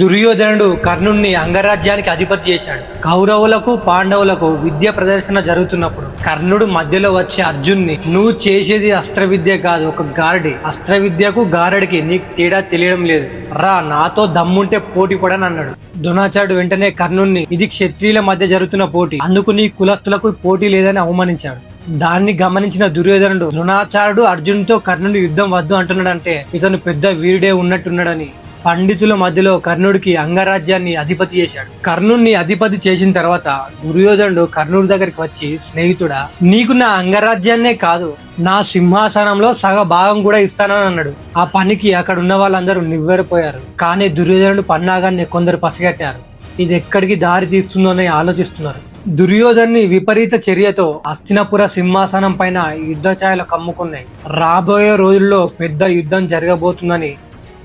దుర్యోధనుడు కర్ణుణ్ణి అంగరాజ్యానికి అధిపతి చేశాడు. కౌరవులకు పాండవులకు విద్య ప్రదర్శన జరుగుతున్నప్పుడు కర్ణుడు మధ్యలో వచ్చే అర్జున్ని నువ్వు చేసేది అస్త్ర విద్య కాదు ఒక గారడి. అస్త్ర విద్యకు గారడికి నీకు తేడా తెలియడం లేదు. రా నాతో దమ్ముంటే పోటీ పడని అన్నాడు ద్రోణాచార్యుడు వెంటనే కర్ణుణ్ణి ఇది క్షత్రియుల మధ్య జరుగుతున్న పోటీ. అందుకు నీ కులస్తులకు పోటీ లేదని అవమానించాడు. దాన్ని గమనించిన దుర్యోధనుడు ద్రోణాచార్యుడు అర్జునుడితో కర్ణుడు యుద్ధం వద్దు అంటున్నాడంటే ఇతను పెద్ద వీరుడే ఉన్నట్టున్నాడని. పండితుల మధ్యలో కర్ణుడికి అంగరాజ్యాన్ని అధిపతి చేశాడు. కర్ణుడిని అధిపతి చేసిన తర్వాత దుర్యోధనుడు కర్ణుడి దగ్గరికి వచ్చి స్నేహితుడా నీకు నా అంగరాజ్యాన్నే కాదు నా సింహాసనంలో సగ భాగం కూడా ఇస్తానని అన్నాడు. ఆ పనికి అక్కడ ఉన్న వాళ్ళందరూ నివ్వెరపోయారు. కానీ దుర్యోధనుడు పన్నాగాన్ని కొందరు పసిగట్టారు. ఇది ఎక్కడికి దారి తీస్తుందోని ఆలోచిస్తున్నారు. దుర్యోధన్ని విపరీత చర్యతో అస్తినపుర సింహాసనం పైన యుద్ధ ఛాయలు కమ్ముకున్నాయి. రాబోయే రోజుల్లో పెద్ద యుద్ధం జరగబోతుందని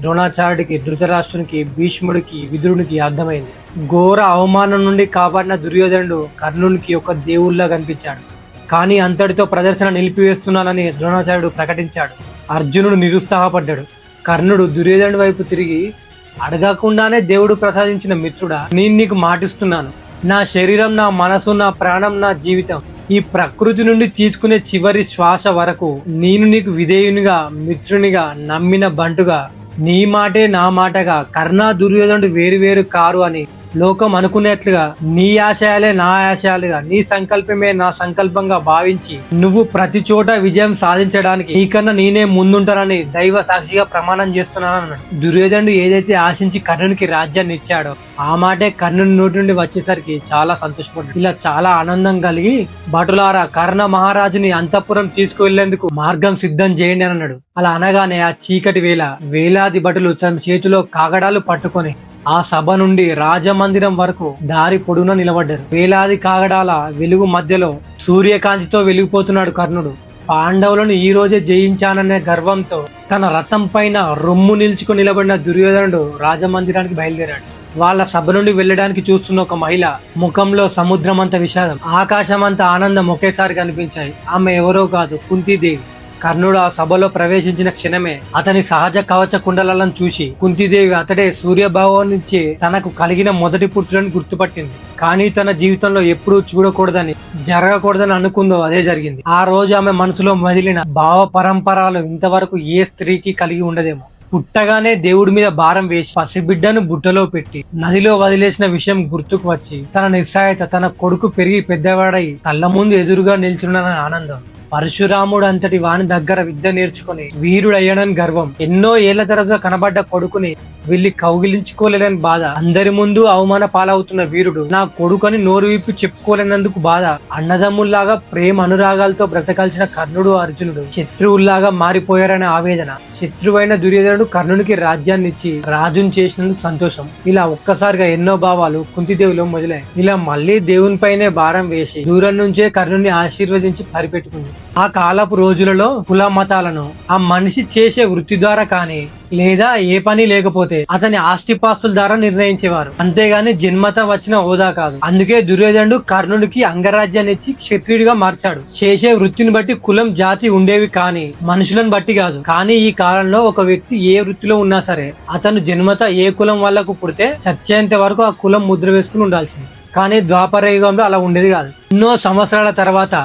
ద్రోణాచార్యుడికి ధృతరాష్ట్రునికి భీష్ముడికి విదురునికి అర్థమైంది. ఘోర అవమానం నుండి కాపాడిన దుర్యోధనుడు కర్ణునికి ఒక దేవుళ్ళ కనిపించాడు. కానీ అంతటితో ప్రదర్శన నిలిపివేస్తున్నానని ద్రోణాచార్యుడు ప్రకటించాడు. అర్జునుడు నిరుత్సాహపడ్డాడు. కర్ణుడు దుర్యోధనుడి వైపు తిరిగి అడగకుండానే దేవుడు ప్రసాదించిన మిత్రుడా నేను నీకు మాటిస్తున్నాను. నా శరీరం నా మనసు నా ప్రాణం నా జీవితం ఈ ప్రకృతి నుండి తీసుకునే చివరి శ్వాస వరకు నేను నీకు విధేయునిగా మిత్రునిగా నమ్మిన బంటుగా నీ మాటే నా మాటగా. కర్ణ దుర్యోధనుడు వేరు వేరు కారు అని లోకం అనుకునేట్లుగా నీ ఆశయాలే నా ఆశయాలుగా నీ సంకల్పమే నా సంకల్పంగా భావించి నువ్వు ప్రతి చోట విజయం సాధించడానికి నీకన్నా నేనే ముందుంటానని దైవ సాక్షిగా ప్రమాణం చేస్తున్నాను అన్నాడు. దుర్యోధనుడు ఏదైతే ఆశించి కర్ణునికి రాజ్యాన్ని ఇచ్చాడో ఆ మాటే కర్ణుని నోటి నుండి వచ్చేసరికి చాలా సంతోషపడ్డాడు. ఇలా చాలా ఆనందం కలిగి భటులారా కర్ణ మహారాజుని అంతఃపురం తీసుకువెళ్ళేందుకు మార్గం సిద్ధం చేయండి అన్నాడు. అలా అనగానే ఆ చీకటి వేళ వేలాది భటులు తమ చేతిలో కాగడాలు పట్టుకొని ఆ సభ నుండి రాజమందిరం వరకు దారి పొడున నిలబడ్డారు. వేలాది కాగడాల వెలుగు మధ్యలో సూర్యకాంతితో వెలిగిపోతున్నాడు కర్ణుడు. పాండవులను ఈ రోజే జయించాననే గర్వంతో తన రథం పైన రొమ్ము నిల్చుకొని నిలబడిన దుర్యోధనుడు రాజమందిరానికి బయలుదేరాడు. వాళ్ళ సభ నుండి వెళ్ళడానికి చూస్తున్న ఒక మహిళ ముఖంలో సముద్రం అంత విషాదం ఆకాశం అంత ఆనందం ఒకేసారి కనిపించాయి. ఆమె ఎవరో కాదు కుంతీదేవి. కర్ణుడు ఆ సభలో ప్రవేశించిన క్షణమే అతని సహజ కవచ కుండలను చూసి కుంతిదేవి అతడే సూర్యభావం నుంచి తనకు కలిగిన మొదటి పుత్రులను గుర్తుపట్టింది. కానీ తన జీవితంలో ఎప్పుడూ చూడకూడదని జరగకూడదని అనుకుందో అదే జరిగింది. ఆ రోజు ఆమె మనసులో మదిలిన భావ పరంపరాలు ఇంతవరకు ఏ స్త్రీకి కలిగి ఉండదేమో. పుట్టగానే దేవుడి మీద భారం వేసి పసిబిడ్డను బుట్టలో పెట్టి నదిలో వదిలేసిన విషయం గుర్తుకు వచ్చి తన నిస్సాయత తన కొడుకు పెరిగి పెద్దవాడై కళ్ళ ముందు ఎదురుగా నిల్చున్న ఆనందం. పరశురాముడు అంతటి వాని దగ్గర విద్య నేర్చుకుని వీరుడయ్యాడని గర్వం. ఎన్నో ఏళ్ళ తర్వాత కనబడ్డ కొడుకుని వీళ్ళు కౌగిలించుకోలేని బాధ. అందరి ముందు అవమాన పాలవుతున్న వీరుడు నా కొడుకుని నోరు విప్పి చెప్పుకోలేనందుకు బాధ. అన్నదమ్ముల్లాగా ప్రేమ అనురాగాలతో బ్రతకాల్సిన కర్ణుడు అర్జునుడు. శత్రువుల్లాగా మారిపోయారనే ఆవేదన. శత్రువైన దుర్యోధనుడు కర్ణునికి రాజ్యాన్ని ఇచ్చి రాజుని చేసినందుకు సంతోషం. ఇలా ఒక్కసారిగా ఎన్నో భావాలు కుంతిదేవిలో మొదలై ఇలా మళ్ళీ దేవునిపైనే భారం వేసి దూరం నుంచే కర్ణుని ఆశీర్వదించి పరిపెట్టుకుంది. ఆ కాలపు రోజులలో కుల మతాలను ఆ మనిషి చేసే వృత్తి ద్వారా కానీ లేదా ఏ పని లేకపోతే అతని ఆస్తిపాస్తుల ద్వారా నిర్ణయించేవారు. అంతేగాని జన్మత వచ్చిన హోదా కాదు. అందుకే దుర్యోధనుడు కర్ణుడికి అంగరాజ్యాన్ని ఇచ్చి క్షత్రియుడిగా మార్చాడు. చేసే వృత్తిని బట్టి కులం జాతి ఉండేవి కానీ మనుషులను బట్టి కాదు. కానీ ఈ కాలంలో ఒక వ్యక్తి ఏ వృత్తిలో ఉన్నా సరే అతను జన్మత ఏ కులం వాళ్ళకు పుడితే చచ్చేంత వరకు ఆ కులం ముద్ర వేసుకుని ఉండాల్సింది. కానీ ద్వాపర యుగంలో అలా ఉండేది కాదు. ఎన్నో సంవత్సరాల తర్వాత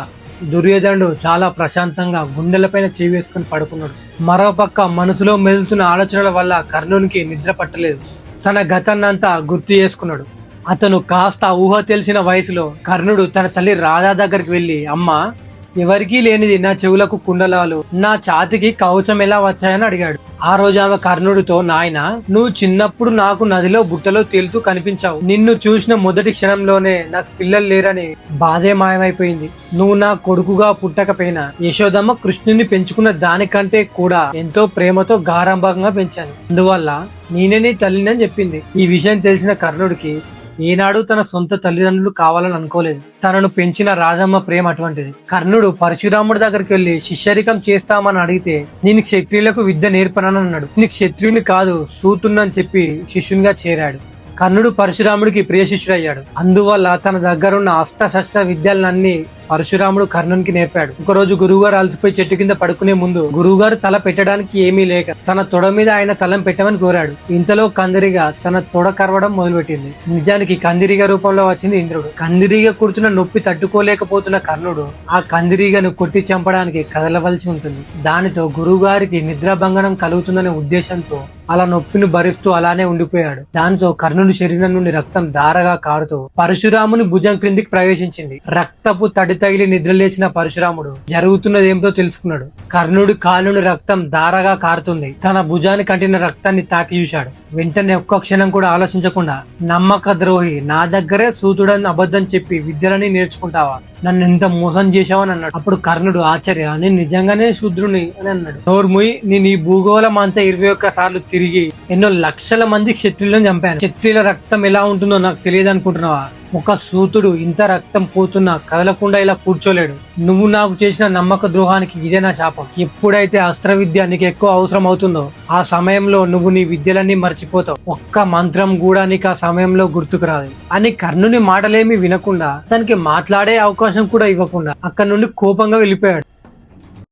దుర్యోధనుడు చాలా ప్రశాంతంగా గుండెలపైన చేయి వేసుకుని పడుకున్నాడు. మరోపక్క మనసులో మెదులుతున్న ఆలోచనల వల్ల కర్ణునికి నిద్ర పట్టలేదు. తన గతాన్నంతా గుర్తు చేసుకున్నాడు. అతను కాస్త ఊహ తెలిసిన వయసులో కర్ణుడు తన తల్లి రాధా దగ్గరికి వెళ్ళి అమ్మ ఎవరికీ లేనిది నా చెవులకు కుండలాలు నా ఛాతికి కవచం ఎలా వచ్చాయని అడిగాడు. ఆ రోజు ఆమె కర్ణుడితో నాయన నువ్వు చిన్నప్పుడు నాకు నదిలో బుట్టలో తేలుతూ కనిపించావు. నిన్ను చూసిన మొదటి క్షణంలోనే నాకు పిల్లలు లేరని బాధే మాయమైపోయింది. నువ్వు నా కొడుకుగా పుట్టకపోయినా యశోదమ్మ కృష్ణుని పెంచుకున్న దానికంటే కూడా ఎంతో ప్రేమతో గారంభంగా పెంచాను. అందువల్ల నేనే నీ తల్లిని అని చెప్పింది. ఈ విషయం తెలిసిన కర్ణుడికి ఏనాడు తన సొంత తల్లిదండ్రులు కావాలని అనుకోలేదు. తనను పెంచిన రాజమ్మ ప్రేమ అటువంటిది. కర్ణుడు పరశురాముడి దగ్గరికి వెళ్ళి శిష్యరికం చేస్తామని అడిగితే నేను క్షత్రియులకు విద్య నేర్పనని అన్నాడు. నీకు క్షత్రియుని కాదు సూతున్నని చెప్పి శిష్యునిగా చేరాడు. కర్ణుడు పరశురాముడికి ప్రియ శిష్యుడయ్యాడు అందువల్ల తన దగ్గరున్న అస్త్రశస్త్ర విద్యలన్నీ పరశురాముడు కర్ణునికి నేర్పాడు. ఒకరోజు గురువుగారు అలసిపోయి చెట్టు కింద పడుకునే ముందు గురువుగారు తల పెట్టడానికి ఏమీ లేక తన తొడ మీద ఆయన తలం పెట్టమని కోరాడు. ఇంతలో కందిరిగా తన తొడ కరవడం మొదలుపెట్టింది. నిజానికి కందిరిగ రూపంలో వచ్చింది ఇంద్రుడు. కందిరిగ కుడుతున్న నొప్పి తట్టుకోలేకపోతున్న కర్ణుడు ఆ కందిరీగను కొట్టి చంపడానికి కదలవలసి ఉంటుంది. దానితో గురువుగారికి నిద్రాభంగనం కలుగుతుందనే ఉద్దేశంతో అలా నొప్పిని భరిస్తూ అలానే ఉండిపోయాడు. దానితో కర్ణుడి శరీరం నుండి రక్తం దారగా కారుతూ పరశురాముని భుజం క్రిందికి ప్రవేశించింది. రక్తపు తడి తగిలి నిద్రలేచిన పరశురాముడు జరుగుతున్నది ఏమిటో తెలుసుకున్నాడు. కర్ణుడి కాలుని రక్తం దారగా కారుతుంది. తన భుజానికి కంటిన రక్తాన్ని తాకి చూశాడు. వెంటనే ఒక్క క్షణం కూడా ఆలోచించకుండా నమ్మక ద్రోహి నా దగ్గరే సూతుడని అబద్ధం చెప్పి విద్యలని నేర్చుకుంటావా? నన్ను ఎంత మోసం చేశావని అన్నాడు. అప్పుడు కర్ణుడు ఆశ్చర్య నేను నిజంగానే శూద్రుని? అని అన్నాడు. నోర్ముయ్ నేను ఈ భూగోళం అంతా ఇరవై ఒక్క సార్లు తిరిగి ఎన్నో లక్షల మంది క్షత్రియులను చంపాను. క్షత్రియుల రక్తం ఎలా ఉంటుందో నాకు తెలియదు అనుకుంటున్నావా ఒక సూతుడు ఇంత రక్తం పోతున్నా కదలకుండా ఇలా కూర్చోలేడు. నువ్వు నాకు చేసిన నమ్మక ద్రోహానికి ఇదే నా శాపం. ఎప్పుడైతే అస్త్ర విద్య నీకు ఎక్కువ అవసరం అవుతుందో ఆ సమయంలో నువ్వు నీ విద్యలన్నీ మర్చిపోతావు. ఒక్క మంత్రం కూడా నీకు ఆ సమయంలో గుర్తుకు రాదు. అని కర్ణుని మాటలేమి వినకుండా తనకి మాట్లాడే అవకాశం కూడా ఇవ్వకుండా అక్కడి నుండి కోపంగా వెళ్ళిపోయాడు.